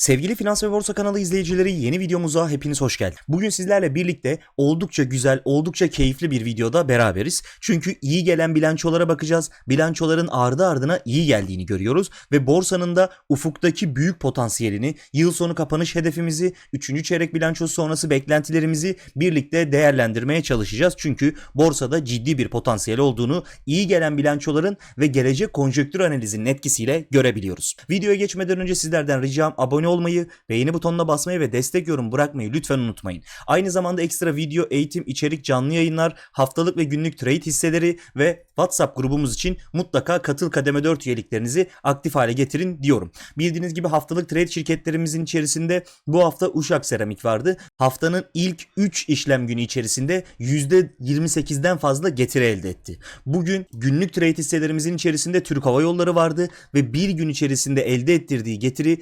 Sevgili Finans ve Borsa kanalı izleyicileri yeni videomuza hepiniz hoş geldiniz. Bugün sizlerle birlikte oldukça güzel, oldukça keyifli bir videoda beraberiz. Çünkü iyi gelen bilançolara bakacağız. Bilançoların ardı ardına iyi geldiğini görüyoruz ve borsanın da ufuktaki büyük potansiyelini, yıl sonu kapanış hedefimizi, 3. çeyrek bilançosu sonrası beklentilerimizi birlikte değerlendirmeye çalışacağız. Çünkü borsada ciddi bir potansiyel olduğunu iyi gelen bilançoların ve gelecek konjonktür analizinin etkisiyle görebiliyoruz. Videoya geçmeden önce sizlerden ricam abone olmayı, beğeni butonuna basmayı ve destek yorum bırakmayı lütfen unutmayın. Aynı zamanda ekstra video, eğitim, içerik, canlı yayınlar, haftalık ve günlük trade hisseleri ve WhatsApp grubumuz için mutlaka katıl kademe 4 üyeliklerinizi aktif hale getirin diyorum. Bildiğiniz gibi haftalık trade şirketlerimizin içerisinde bu hafta Uşak Seramik vardı. Haftanın ilk 3 işlem günü içerisinde %28'den fazla getiri elde etti. Bugün günlük trade hisselerimizin içerisinde Türk Hava Yolları vardı ve bir gün içerisinde elde ettirdiği getiri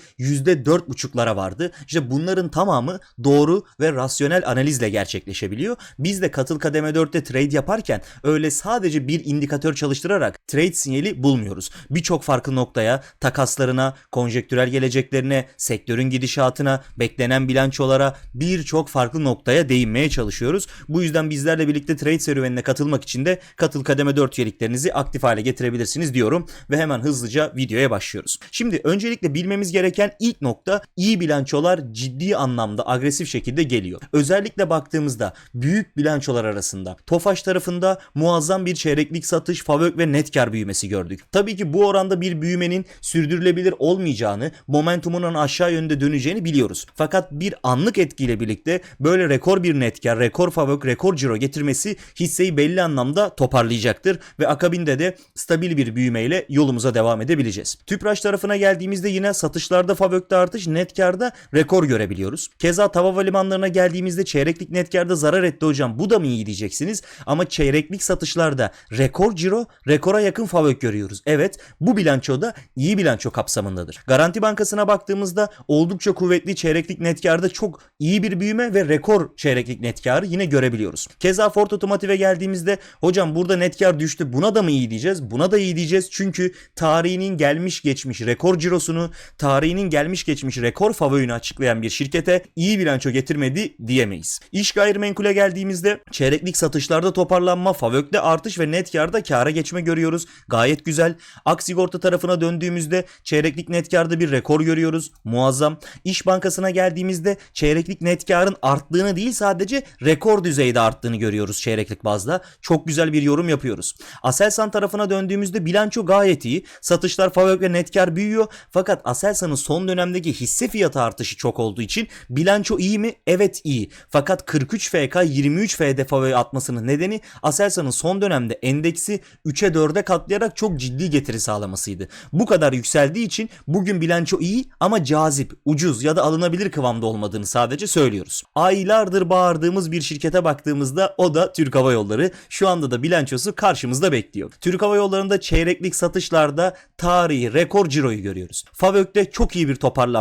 %4,5'lara vardı. İşte bunların tamamı doğru ve rasyonel analizle gerçekleşebiliyor. Biz de katıl kademe 4'te trade yaparken öyle sadece bir indikatör çalıştırarak trade sinyali bulmuyoruz. Birçok farklı noktaya, takaslarına, konjektürel geleceklerine, sektörün gidişatına, beklenen bilançolara birçok farklı noktaya değinmeye çalışıyoruz. Bu yüzden bizlerle birlikte trade serüvenine katılmak için de katıl kademe 4 üyeliklerinizi aktif hale getirebilirsiniz diyorum ve hemen hızlıca videoya başlıyoruz. Şimdi öncelikle bilmemiz gereken ilk nokta iyi bilançolar ciddi anlamda agresif şekilde geliyor. Özellikle baktığımızda büyük bilançolar arasında Tofaş tarafında muazzam bir çeyreklik satış, favök ve net kar büyümesi gördük. Tabii ki bu oranda bir büyümenin sürdürülebilir olmayacağını, momentumunun aşağı yönde döneceğini biliyoruz. Fakat bir anlık etkiyle birlikte böyle rekor bir net kar, rekor favök, rekor ciro getirmesi hisseyi belli anlamda toparlayacaktır ve akabinde de stabil bir büyümeyle yolumuza devam edebileceğiz. Tüpraş tarafına geldiğimizde yine satışlarda favökte artış, net karda rekor görebiliyoruz. Keza Tava limanlarına geldiğimizde çeyreklik net karda zarar etti hocam. Bu da mı iyi diyeceksiniz? Ama çeyreklik satışlarda rekor ciro, rekora yakın favök görüyoruz. Evet, bu bilançoda iyi bilanço kapsamındadır. Garanti Bankası'na baktığımızda oldukça kuvvetli çeyreklik net karda çok iyi bir büyüme ve rekor çeyreklik net karı yine görebiliyoruz. Keza Ford Otomotiv'e geldiğimizde hocam burada net kar düştü. Buna da mı iyi diyeceğiz? Buna da iyi diyeceğiz. Çünkü tarihinin gelmiş geçmiş rekor cirosunu, tarihinin gelmiş geçmiş rekor favöğünü açıklayan bir şirkete iyi bilanço getirmedi diyemeyiz. İş gayrimenkule geldiğimizde çeyreklik satışlarda toparlanma, favökte artış ve net karda kâra geçme görüyoruz. Gayet güzel. Ak sigorta tarafına döndüğümüzde çeyreklik net karda bir rekor görüyoruz. Muazzam. İş Bankası'na geldiğimizde çeyreklik net karın arttığını değil sadece rekor düzeyde arttığını görüyoruz çeyreklik bazda. Çok güzel bir yorum yapıyoruz. Aselsan tarafına döndüğümüzde bilanço gayet iyi. Satışlar favök ve net kar büyüyor. Fakat Aselsan'ın son dönemdeki hisse fiyatı artışı çok olduğu için bilanço iyi mi? Evet iyi. Fakat 43 FK 23 FD favori atmasının nedeni Aselsan'ın son dönemde endeksi 3'e 4'e katlayarak çok ciddi getiri sağlamasıydı. Bu kadar yükseldiği için bugün bilanço iyi ama cazip, ucuz ya da alınabilir kıvamda olmadığını sadece söylüyoruz. Aylardır bağırdığımız bir şirkete baktığımızda o da Türk Hava Yolları. Şu anda da bilançosu karşımızda bekliyor. Türk Hava Yolları'nda çeyreklik satışlarda tarihi rekor ciroyu görüyoruz. Favök'te çok iyi bir toparlanma,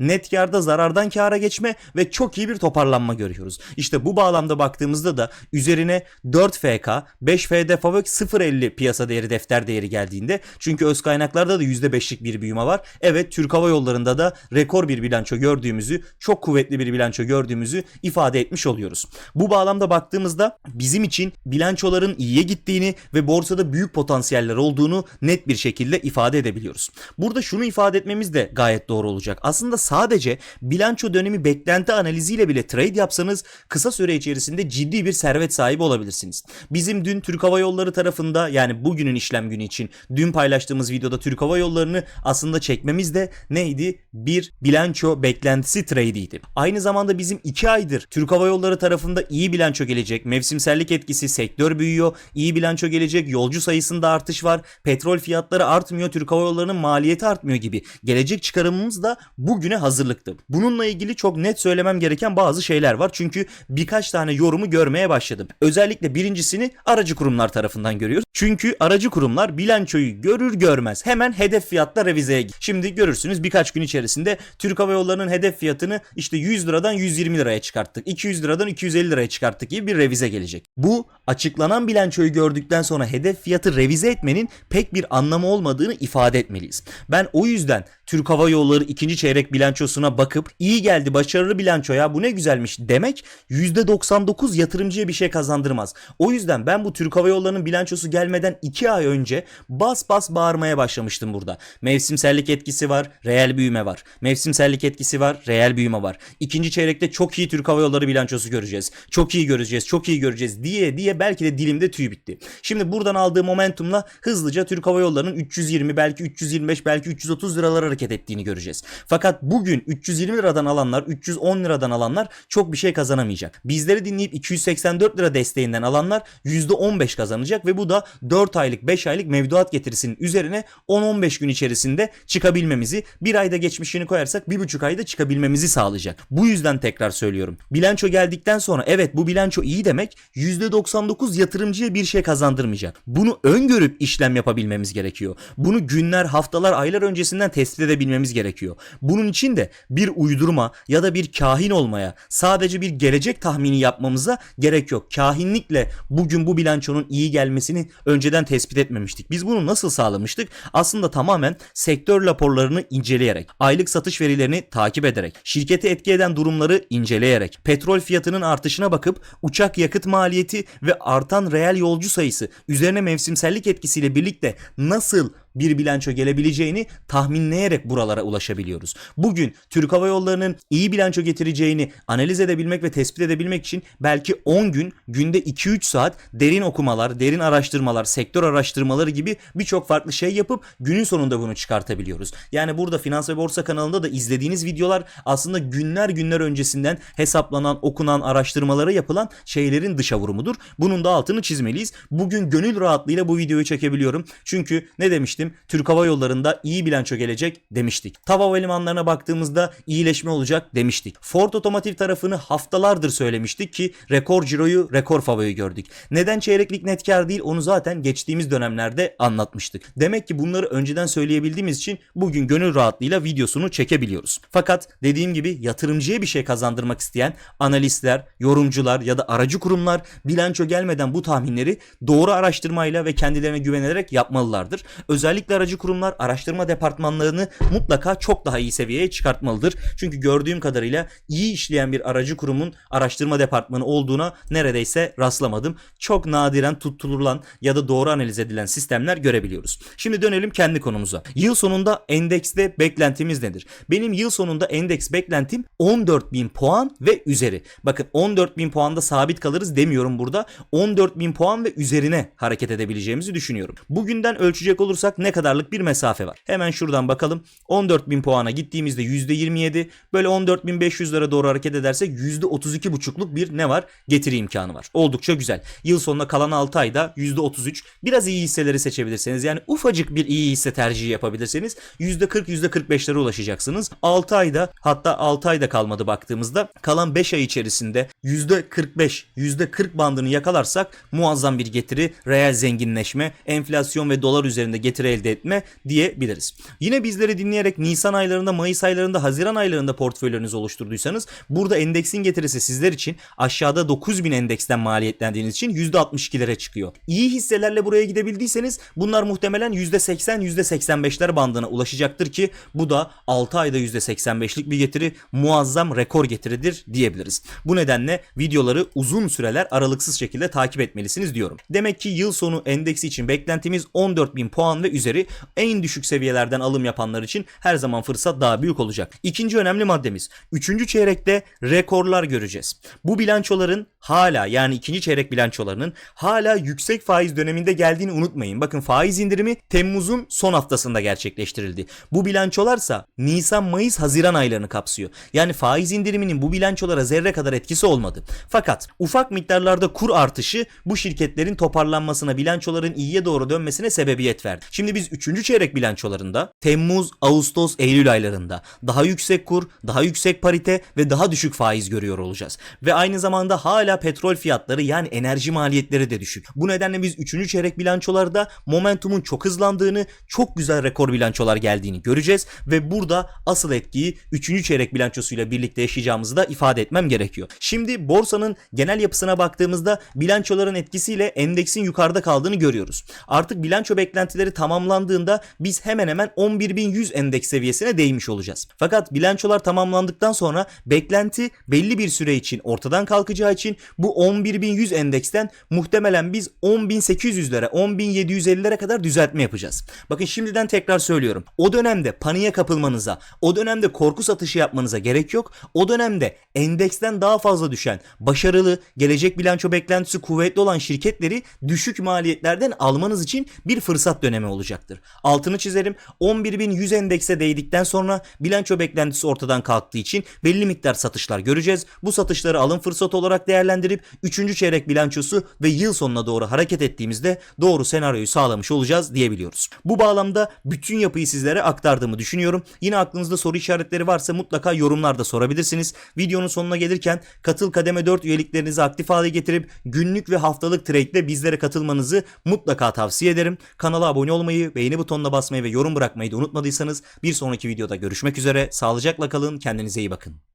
net karda zarardan kâra geçme ve çok iyi bir toparlanma görüyoruz. İşte bu bağlamda baktığımızda da üzerine 4 FK, 5 FD Favök 0.50 piyasa değeri defter değeri geldiğinde çünkü öz kaynaklarda da %5'lik bir büyüme var. Evet Türk Hava Yolları'nda da rekor bir bilanço gördüğümüzü, çok kuvvetli bir bilanço gördüğümüzü ifade etmiş oluyoruz. Bu bağlamda baktığımızda bizim için bilançoların iyiye gittiğini ve borsada büyük potansiyeller olduğunu net bir şekilde ifade edebiliyoruz. Burada şunu ifade etmemiz de gayet doğru olacak. Aslında sadece bilanço dönemi beklenti analiziyle bile trade yapsanız kısa süre içerisinde ciddi bir servet sahibi olabilirsiniz. Bizim dün Türk Hava Yolları tarafında yani bugünün işlem günü için dün paylaştığımız videoda Türk Hava Yolları'nı aslında çekmemiz de neydi? Bir bilanço beklentisi trade'iydi. Aynı zamanda bizim 2 aydır Türk Hava Yolları tarafında iyi bilanço gelecek. Mevsimsellik etkisi, sektör büyüyor, iyi bilanço gelecek, yolcu sayısında artış var, petrol fiyatları artmıyor, Türk Hava Yolları'nın maliyeti artmıyor gibi. Gelecek çıkarımımız da bugüne hazırlıktı. Bununla ilgili çok net söylemem gereken bazı şeyler var. Çünkü birkaç tane yorumu görmeye başladım. Özellikle birincisini aracı kurumlar tarafından görüyoruz. Çünkü aracı kurumlar bilançoyu görür görmez hemen hedef fiyatla revizeye gir. Şimdi görürsünüz birkaç gün içerisinde Türk Hava Yolları'nın hedef fiyatını işte 100 liradan 120 liraya çıkarttık. 200 liradan 250 liraya çıkarttık gibi bir revize gelecek. Bu açıklanan bilançoyu gördükten sonra hedef fiyatı revize etmenin pek bir anlamı olmadığını ifade etmeliyiz. Ben o yüzden Türk Hava Yolları ikinci çeyrek bilançosuna bakıp iyi geldi başarılı bilanço ya bu ne güzelmiş demek %99 yatırımcıya bir şey kazandırmaz. O yüzden ben bu Türk Hava Yolları'nın bilançosu gelmeden 2 ay önce bas bas bağırmaya başlamıştım burada. Mevsimsellik etkisi var, reel büyüme var. Mevsimsellik etkisi var, reel büyüme var. İkinci çeyrekte çok iyi Türk Hava Yolları bilançosu göreceğiz. Çok iyi göreceğiz, çok iyi göreceğiz diye diye belki de dilimde tüy bitti. Şimdi buradan aldığı momentumla hızlıca Türk Hava Yolları'nın 320 belki 325 belki 330 liralar hareket ettiğini göreceğiz. Fakat bugün 320 liradan alanlar 310 liradan alanlar çok bir şey kazanamayacak. Bizleri dinleyip 284 lira desteğinden alanlar %15 kazanacak ve bu da 4 aylık 5 aylık mevduat getirisinin üzerine 10-15 gün içerisinde çıkabilmemizi bir ayda geçmişini koyarsak 1,5 ayda çıkabilmemizi sağlayacak. Bu yüzden tekrar söylüyorum. Bilanço geldikten sonra evet bu bilanço iyi demek %99 yatırımcıya bir şey kazandırmayacak. Bunu öngörüp işlem yapabilmemiz gerekiyor. Bunu günler, haftalar, aylar öncesinden tespit edebilmemiz gerekiyor. Bunun için de bir uydurma ya da bir kahin olmaya, sadece bir gelecek tahmini yapmamıza gerek yok. Kahinlikle bugün bu bilançonun iyi gelmesini önceden tespit etmemiştik. Biz bunu nasıl sağlamıştık? Aslında tamamen sektör raporlarını inceleyerek, aylık satış verilerini takip ederek, şirketi etki eden durumları inceleyerek, petrol fiyatının artışına bakıp uçak yakıt maliyeti ve artan reel yolcu sayısı üzerine mevsimsellik etkisiyle birlikte nasıl bir bilanço gelebileceğini tahminleyerek buralara ulaşabiliyoruz. Bugün Türk Hava Yolları'nın iyi bilanço getireceğini analiz edebilmek ve tespit edebilmek için belki 10 gün, günde 2-3 saat derin okumalar, derin araştırmalar, sektör araştırmaları gibi birçok farklı şey yapıp günün sonunda bunu çıkartabiliyoruz. Yani burada Finans ve Borsa kanalında da izlediğiniz videolar aslında günler günler öncesinden hesaplanan, okunan, araştırmalara yapılan şeylerin dışa vurumudur. Bunun da altını çizmeliyiz. Bugün gönül rahatlığıyla bu videoyu çekebiliyorum. Çünkü ne demiştim? Türk Hava Yolları'nda iyi bilanço gelecek demiştik. TAV Havalimanlarına baktığımızda iyileşme olacak demiştik. Ford Otomotiv tarafını haftalardır söylemiştik ki rekor ciroyu, rekor favoyu gördük. Neden çeyreklik net kar değil onu zaten geçtiğimiz dönemlerde anlatmıştık. Demek ki bunları önceden söyleyebildiğimiz için bugün gönül rahatlığıyla videosunu çekebiliyoruz. Fakat dediğim gibi yatırımcıya bir şey kazandırmak isteyen analistler, yorumcular ya da aracı kurumlar bilanço gelmeden bu tahminleri doğru araştırmayla ve kendilerine güvenerek yapmalılardır. Özellikle aracı kurumlar araştırma departmanlarını mutlaka çok daha iyi seviyeye çıkartmalıdır. Çünkü gördüğüm kadarıyla iyi işleyen bir aracı kurumun araştırma departmanı olduğuna neredeyse rastlamadım. Çok nadiren tutturulan ya da doğru analiz edilen sistemler görebiliyoruz. Şimdi dönelim kendi konumuza. Yıl sonunda endekste beklentimiz nedir? Benim yıl sonunda endeks beklentim 14.000 puan ve üzeri. Bakın 14.000 puanda sabit kalırız demiyorum burada. 14.000 puan ve üzerine hareket edebileceğimizi düşünüyorum. Bugünden ölçecek olursak ne kadarlık bir mesafe var? Hemen şuradan bakalım. 14.000 puana gittiğimizde %27 böyle 14.500'lere doğru hareket edersek %32,5'luk bir ne var? Getiri imkanı var. Oldukça güzel. Yıl sonuna kalan 6 ayda %33. Biraz iyi hisseleri seçebilirseniz yani ufacık bir iyi hisse tercihi yapabilirseniz %40 %45'lere ulaşacaksınız. 6 ayda hatta 6 ayda kalmadı baktığımızda kalan 5 ay içerisinde %45 %40 bandını yakalarsak muazzam bir getiri, reel zenginleşme, enflasyon ve dolar üzerinde getiri elde etme diyebiliriz. Yine bizleri dinleyerek Nisan aylarında, Mayıs aylarında, Haziran aylarında portföylerinizi oluşturduysanız burada endeksin getirisi sizler için aşağıda 9000 endeksten maliyetlendiğiniz için %62'lere çıkıyor. İyi hisselerle buraya gidebildiyseniz bunlar muhtemelen %80 %85'ler bandına ulaşacaktır ki bu da 6 ayda %85'lik bir getiri muazzam rekor getiridir diyebiliriz. Bu nedenle videoları uzun süreler aralıksız şekilde takip etmelisiniz diyorum. Demek ki yıl sonu endeksi için beklentimiz 14.000 puan ve üzeri en düşük seviyelerden alım yapanlar için her zaman fırsat daha büyük olacak. İkinci önemli maddemiz. Üçüncü çeyrekte rekorlar göreceğiz. Bu bilançoların hala yani ikinci çeyrek bilançolarının hala yüksek faiz döneminde geldiğini unutmayın. Bakın faiz indirimi Temmuz'un son haftasında gerçekleştirildi. Bu bilançolarsa Nisan, Mayıs, Haziran aylarını kapsıyor. Yani faiz indiriminin bu bilançolara zerre kadar etkisi olmadı. Fakat ufak miktarlarda kur artışı bu şirketlerin toparlanmasına, bilançoların iyiye doğru dönmesine sebebiyet verdi. Şimdi biz 3. çeyrek bilançolarında Temmuz, Ağustos, Eylül aylarında daha yüksek kur, daha yüksek parite ve daha düşük faiz görüyor olacağız. Ve aynı zamanda hala petrol fiyatları yani enerji maliyetleri de düşük. Bu nedenle biz 3. çeyrek bilançolarda momentumun çok hızlandığını, çok güzel rekor bilançolar geldiğini göreceğiz ve burada asıl etkiyi 3. çeyrek bilançosuyla birlikte yaşayacağımızı da ifade etmem gerekiyor. Şimdi borsanın genel yapısına baktığımızda bilançoların etkisiyle endeksin yukarıda kaldığını görüyoruz. Artık bilanço beklentileri tamam tamamlandığında biz hemen hemen 11.100 endeks seviyesine değmiş olacağız. Fakat bilançolar tamamlandıktan sonra beklenti belli bir süre için ortadan kalkacağı için bu 11.100 endeksten muhtemelen biz 10.800'lere 10.750'lere kadar düzeltme yapacağız. Bakın şimdiden tekrar söylüyorum. O dönemde paniğe kapılmanıza, o dönemde korku satışı yapmanıza gerek yok. O dönemde endeksten daha fazla düşen, başarılı, gelecek bilanço beklentisi kuvvetli olan şirketleri düşük maliyetlerden almanız için bir fırsat dönemi olacaktır. Altını çizerim. 11.100 endekse değdikten sonra bilanço beklentisi ortadan kalktığı için belli miktar satışlar göreceğiz. Bu satışları alım fırsatı olarak değerlendirip 3. çeyrek bilançosu ve yıl sonuna doğru hareket ettiğimizde doğru senaryoyu sağlamış olacağız diyebiliyoruz. Bu bağlamda bütün yapıyı sizlere aktardığımı düşünüyorum. Yine aklınızda soru işaretleri varsa mutlaka yorumlarda sorabilirsiniz. Videonun sonuna gelirken katıl kademe 4 üyeliklerinizi aktif hale getirip günlük ve haftalık trade'de bizlere katılmanızı mutlaka tavsiye ederim. Kanala abone olmayı, beğeni butonuna basmayı ve yorum bırakmayı da unutmadıysanız bir sonraki videoda görüşmek üzere. Sağlıcakla kalın, kendinize iyi bakın.